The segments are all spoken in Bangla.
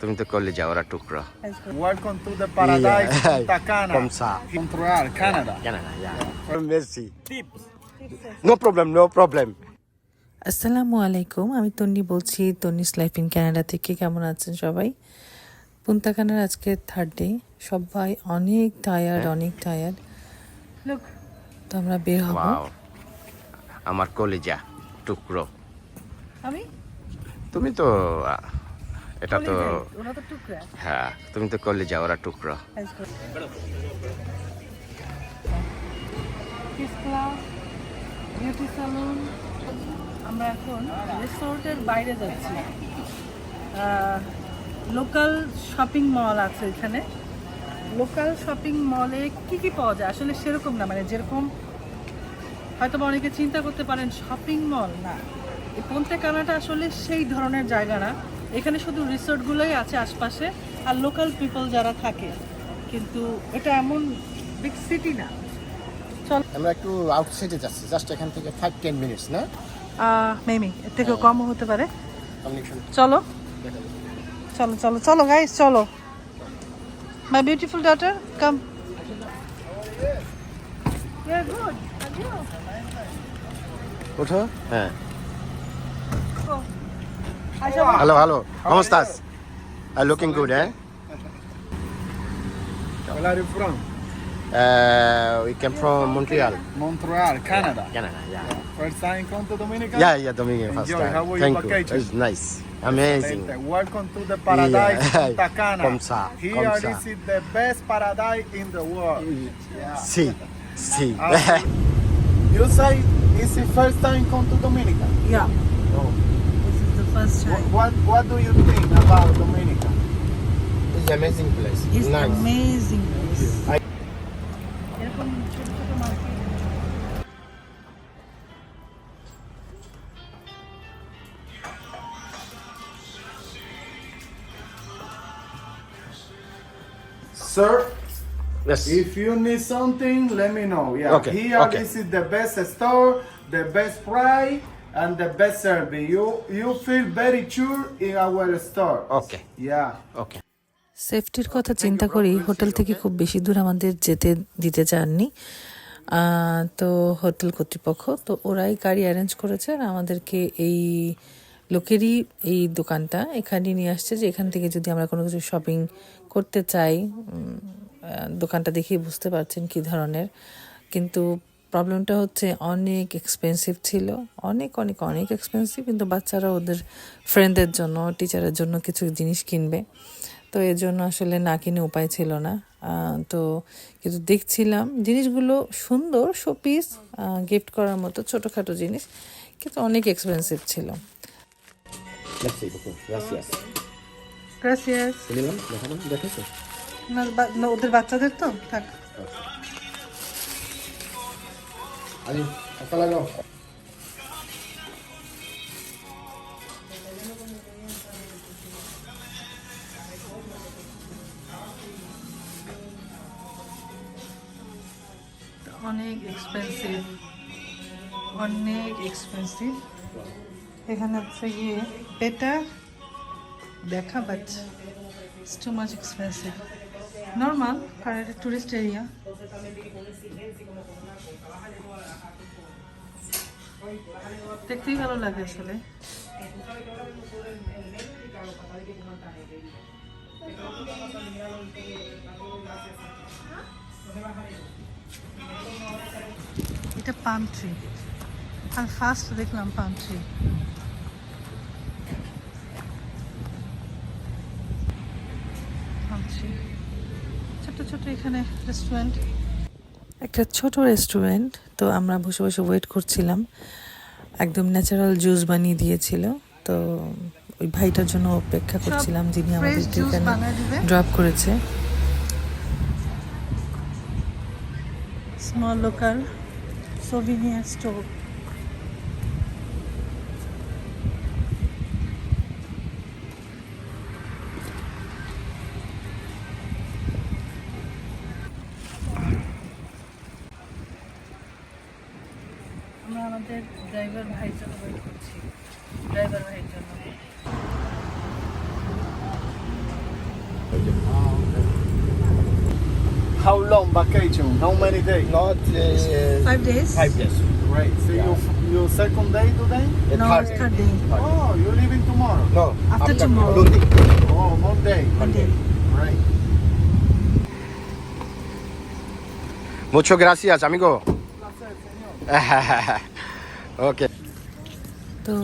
তুমি তো করলে যাওয়ার টুকরো। Welcome to the paradise Yeah. Punta Cana, Comme ça. Montreal, Canada. মেসি নো প্রবলেম নো প্রবলেম আসসালামু আলাইকুম আমি তন্নি বলছি তন্নিস লাইফ ইন কানাডা থেকে। কেমন আছেন সবাই? পুন্তাকানার আজকে থার্ড ডে সবাই অনেক টায়ার্ড অনেক টায়ার্ড তো আমরা বের হব। আমার কলেজা টুকরো। আমি? তুমি তো এটা তো ওরা টুকরা। হ্যাঁ তুমি তো করলে যাওয়ার টুকরো। বিউটি সালুন আমরা এখন রিসোর্টের বাইরে যাচ্ছি। লোকাল শপিং মল আছে এখানে। লোকাল শপিং মলে কি কি পাওয়া যায়? আসলে সেরকম না মানে যেরকম হয়তো বা অনেকে চিন্তা করতে পারেন শপিং মল না। এই পন্তে কানাটা আসলে সেই ধরনের জায়গা না। এখানে শুধু রিসোর্টগুলোই আছে আশপাশে আর লোকাল পিপল যারা থাকে। কিন্তু এটা এমন বিগ সিটি না। চল। আমরা একটু আউটসাইডে যাচ্ছি জাস্ট এখান থেকে ফাইভ টেন মিনিটস না? মেমি এর থেকেও কমও হতে পারে। চলো। চলো চলো চলো গাইস চলো। মাই বিউটিফুল ডটার কাম ওঠো। হ্যাঁ। Hello, hello. How How is that? Uh, looking good, eh? Where are you from? Uh, we came from Montreal. Montreal, Canada. Canada, yeah. First time come to Dominica? Yeah, yeah, Dominica. First time. How were Thank your? You. It's nice. Amazing. Welcome to the paradise yeah. Punta Cana. Comsa. Here Comsa. this is the best paradise in the world. Yeah. See, see. Uh, you say it's the first time come to Dominica? Yeah. Oh This is the first time What, what, what do you think about Dominica? It's an amazing place. It's nice. Amazing I- এরকম ছোট ছোট market Sir, Yes. if you need something, let me know. Yeah. Okay, Here, okay. this is the best store, the best price, And the best service. You you feel very sure in our store. Okay. Yeah. Okay. সেফটির কথা চিন্তা করি হোটেল থেকে খুব বেশি দূর আমাদের যেতে দিতে চাননি তো হোটেল কর্তৃপক্ষ তো ওরাই গাড়ি অ্যারেঞ্জ করেছে আর আমাদেরকে এই লোকেরই এই দোকানটা এখানে নিয়ে আসছে যে এখান থেকে যদি আমরা কোনো কিছু শপিং করতে চাই দোকানটা দেখেই বুঝতে পারছেন কি ধরনের কিন্তু প্রবলেমটা হচ্ছে অনেক এক্সপেন্সিভ ছিল। অনেক অনেক অনেক এক্সপেন্সিভ কিন্তু বাচ্চারা ওদের ফ্রেন্ডদের জন্য টিচারের জন্য কিছু জিনিস কিনবে। তো এর জন্য আসলে না কিনে উপায় ছিল না। তো কিন্তু দেখছিলাম জিনিসগুলো সুন্দর শোপিস গিফট করার মতো ছোটোখাটো জিনিস কিন্তু অনেক এক্সপেন্সিভ ছিল। ওদের বাচ্চাদের তো থাক Allez, hasta luego. অনেক এক্সপেন্সিভ অনেক এক্সপেন্সিভ এখানে হচ্ছে গিয়ে বেটার দেখা but too much expensive normal এটা টুরিস্ট এরিয়া দেখতেই ভালো লাগে আসলে। এটা পাম ট্রি আর ফার্স্ট দেখলাম পাম ট্রি পাম ট্রি ছোট ছোট এখানে রেস্টুরেন্ট একটা ছোট রেস্টুরেন্ট তো আমরা বসে বসে ওয়েট করছিলাম। একদম ন্যাচারাল জুস বানিয়ে দিয়েছিল তো ওই ভাইটার জন্য অপেক্ষা করছিলাম যিনি আমাদের এখানে ড্রপ করেছে। Small local souvenir store. Driver ভাইয়ের জন্য ওয়েট করছি ড্রাইভার ভাইয়ের জন্য How long vacation? How many days? Not uh, Five days? five days. Great. So you you second day today? The No, third third day. Oh, you're leaving tomorrow. No. After tomorrow. Monday. Oh, Monday. Monday. Great. Mucho gracias, amigo. okay. তো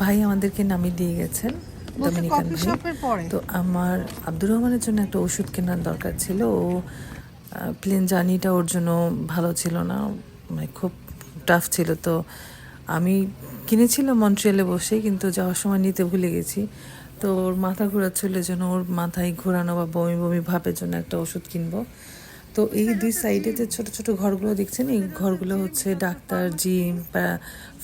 ভাই আমাদেরকে নামিয়ে দিয়ে গেছেন ডমিনিকান ভাই। তো আমার আব্দুর রহমানের জন্য একটা ওষুধ কেনার দরকার ছিল। ও প্লেন জার্নিটা ওর জন্য ভালো ছিল না। মানে খুব টাফ ছিল। তো আমি কিনেছিলাম মন্ট্রিয়ালে বসে কিন্তু যাওয়ার সময় নিতে ভুলে গেছি। তো ওর মাথা ঘোরাচ্ছিল জন্য ওর মাথায় ঘোরানো বা বমি বমি ভাবের জন্য একটা ওষুধ কিনবো। তো এই দুই সাইডে যে ছোট ছোট ঘরগুলো দেখছেন, এই ঘরগুলো হচ্ছে doctor gym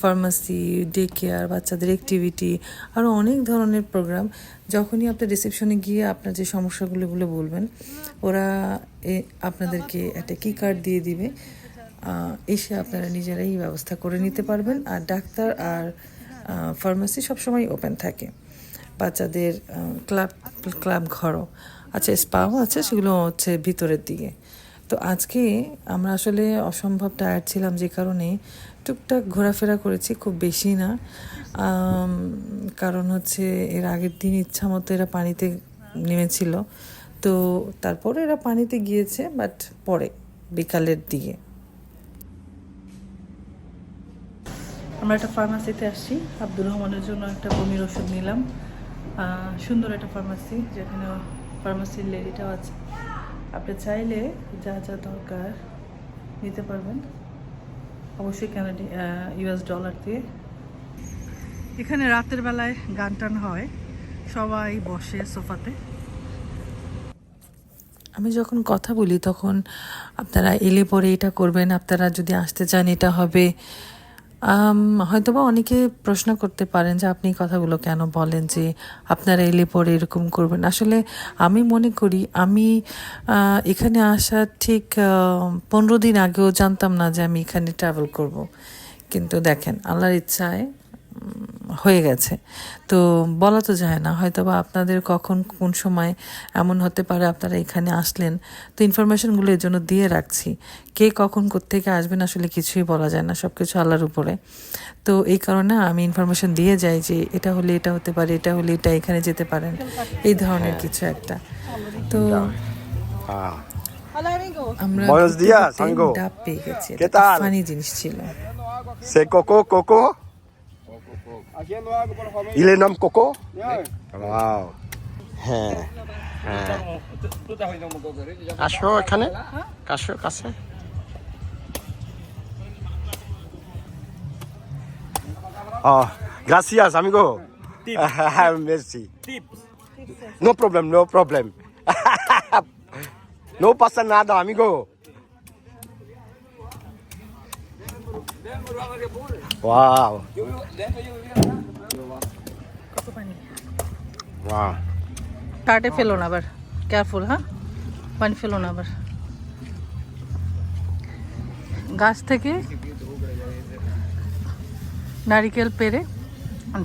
pharmacy day care বাচ্চাদের অ্যাক্টিভিটি আরও অনেক ধরনের প্রোগ্রাম যখনই আপনার রিসেপশনে গিয়ে আপনার যে সমস্যাগুলোগুলো বলবেন, ওরা এ- আপনাদেরকে একটা কি কার্ড দিয়ে দিবে। এসে আপনারা নিজেরাই ব্যবস্থা করে নিতে পারবেন। আর ডাক্তার আর ফার্মাসি সবসময় ওপেন থাকে। বাচ্চাদের ক্লাব ক্লাব ঘরও আচ্ছা স্পাও আছে, সেগুলো হচ্ছে ভিতরের দিকে। তো আজকে আমরা আসলে অসম্ভব টায়ার্ড ছিলাম যে কারণে টুকটাক ঘোরাফেরা করেছি, খুব বেশি না। কারণ হচ্ছে এর আগের দিন ইচ্ছা মতো এরা পানিতে নেমেছিল। তো তারপরে এরা পানিতে গিয়েছে বাট পরে, বিকালের দিকে। আমরা একটা ফার্মাসিতে আসছি। আব্দুর রহমানের জন্য একটা বমির ওষুধ নিলাম। সুন্দর একটা ফার্মাসি যেখানে ফার্মাসির লেডিটাও আছে। আপনি চাইলে যা যা দরকার নিতে পারবেন। অবশ্যই কানাডি ইউএস ডলার দিয়ে। এখানে রাতের বেলায় গান টান হয়, সবাই বসে সোফাতে। আমি যখন কথা বলি তখন আপনারা এলে পরে এটা করবেন, আপনারা যদি আসতে চান এটা হবে। হয়তোবা অনেকে প্রশ্ন করতে পারেন যে আপনি কথাগুলো কেন বলেন যে আপনারা এলে পরে এরকম করবেন। আসলে আমি মনে করি, আমি এখানে আসার ঠিক পনেরো দিন আগেও জানতাম না যে আমি এখানে ট্রাভেল করব। কিন্তু দেখেন, আল্লাহর ইচ্ছায় হয়ে গেছে তো বলা তো যায় না হয়তো বা আপনাদের কখন কোন সময় এমন হতে পারে আপনারা এখানে আসলেন তো ইনফরমেশনগুলো এর জন্য দিয়ে রাখছি কে কখন কোত্থেকে আসবেন আসলে কিছুই বলা যায় না সব কিছু আল্লাহর উপরে তো এই কারণে আমি ইনফরমেশন দিয়ে যাই যে এটা হলে এটা হতে পারে এটা হলে এটা এখানে যেতে পারেন এই ধরনের কিছু একটা তো amigos. আমরা. ডাব পেয়ে গেছি. ফানি জিনিস ছিল ¿Se coco, coco? ইলে নাম কোকো ওয়াও হ্যাঁ আসো এখানে। কাশো কাছে। ও গ্রাসিয়াস আমি গো নো প্রবলেম নো প্রবলেম নো পাসা না দাও আমি গো Wow. Wow. কাটে ফেলো না আবার। কেয়ারফুল হ্যাঁ? পানি ফেলো না আবার। গাছ থেকে নারিকেল পেরে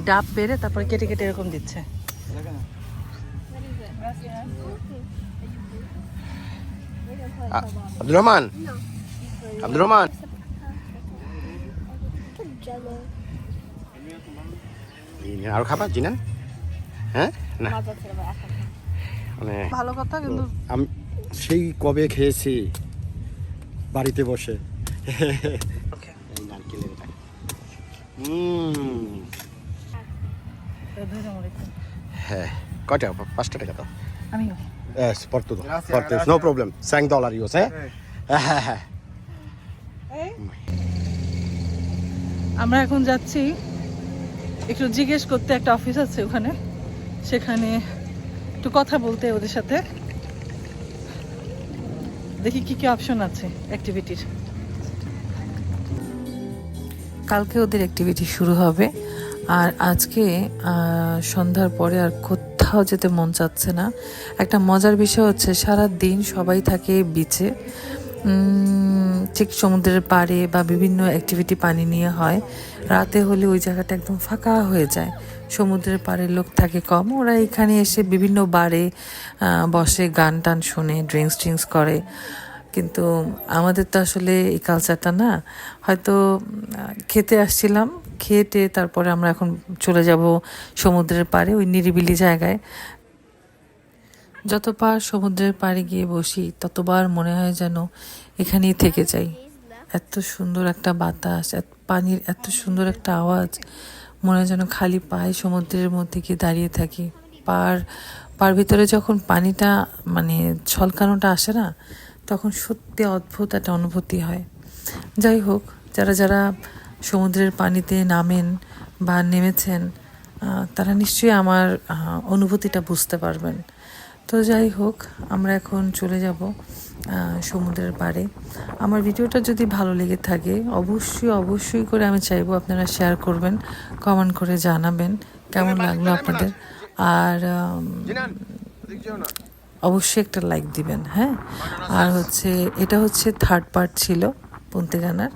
ডাব পেরে তারপরে কেটে কেটে এরকম দিচ্ছে। আব্দুর রহমান? আব্দুর রহমান? জিনা, আরও খাবার জিনা হ্যাঁ? না। মানে ভালো কথা কিন্তু আমি সেই কবে খেয়েছি বাড়িতে বসে। নারকেলের হ্যাঁ। কয়টা? পাঁচটা টাকা তো Yes, todo. Gracias, por todo. gracias. No problem. 5 dólares, ¿eh? আমরা এখন যাচ্ছি, একটু জিজ্ঞেস করতে একটা অফিস আছে ওখানে, সেখানে একটু কথা বলতে ওদের সাথে। দেখি কি কি অপশন আছে অ্যাক্টিভিটির কালকে ওদের অ্যাক্টিভিটি শুরু হবে, আর আজকে সন্ধ্যার পরে আর কোথাও যেতে মন চাচ্ছে না। একটা মজার বিষয় হচ্ছে সারা দিন সবাই থাকে বিচে ঠিক সমুদ্রের পাড়ে বা বিভিন্ন অ্যাক্টিভিটি পানি নিয়ে হয়। রাতে হলে ওই জায়গাটা একদম ফাঁকা হয়ে যায়। সমুদ্রের পাড়ের লোক থাকে কম। ওরা এখানে এসে বিভিন্ন বারে বসে গান টান শুনে ড্রিঙ্কস ট্রিঙ্কস করে। কিন্তু আমাদের তো আসলে এই কালচারটা না। হয়তো খেতে আসছিলাম খেতে তারপরে আমরা এখন চলে যাব সমুদ্রের পাড়ে, ওই নিরিবিলি জায়গায়। যতবার সমুদ্রের পাড়ে গিয়ে বসি, ততবার মনে হয় যেন এখানেই থেকে যাই। এত সুন্দর একটা বাতাস পানির এত সুন্দর একটা আওয়াজ। মনে হয় যেন খালি পায়ে সমুদ্রের মধ্যে গিয়ে দাঁড়িয়ে থাকি। পার পার ভিতরে যখন পানিটা মানে ছলকানোটা আসে না, তখন সত্যি অদ্ভুত একটা অনুভূতি হয়। যাই হোক, যারা যারা সমুদ্রের পানিতে নামেন বা নেমেছেন তারা নিশ্চয়ই আমার অনুভূতিটা বুঝতে পারবেন। তো যাই হোক আমরা এখন চলে যাব সমুদ্রের পাড়ে। আমার ভিডিওটা যদি ভালো লেগে থাকে অবশ্যই অবশ্যই করে আমি চাইব আপনারা শেয়ার করবেন কমেন্ট করে জানাবেন কেমন লাগল আপনাদের। আর অবশ্যই একটা লাইক দিবেন হ্যাঁ? আর হচ্ছে এটা হচ্ছে থার্ড পার্ট ছিল পন্তে গানার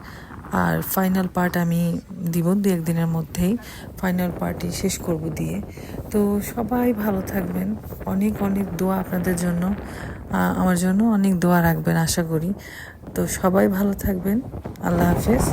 আর ফাইনাল পার্ট আমি দিব দু একদিনের মধ্যেই। ফাইনাল পার্টি শেষ করব দিয়ে। তো সবাই ভালো থাকবেন। অনেক অনেক দোয়া আপনাদের জন্য আমার জন্য অনেক দোয়া রাখবেন, আশা করি। তো সবাই ভালো থাকবেন। আল্লাহ হাফেজ.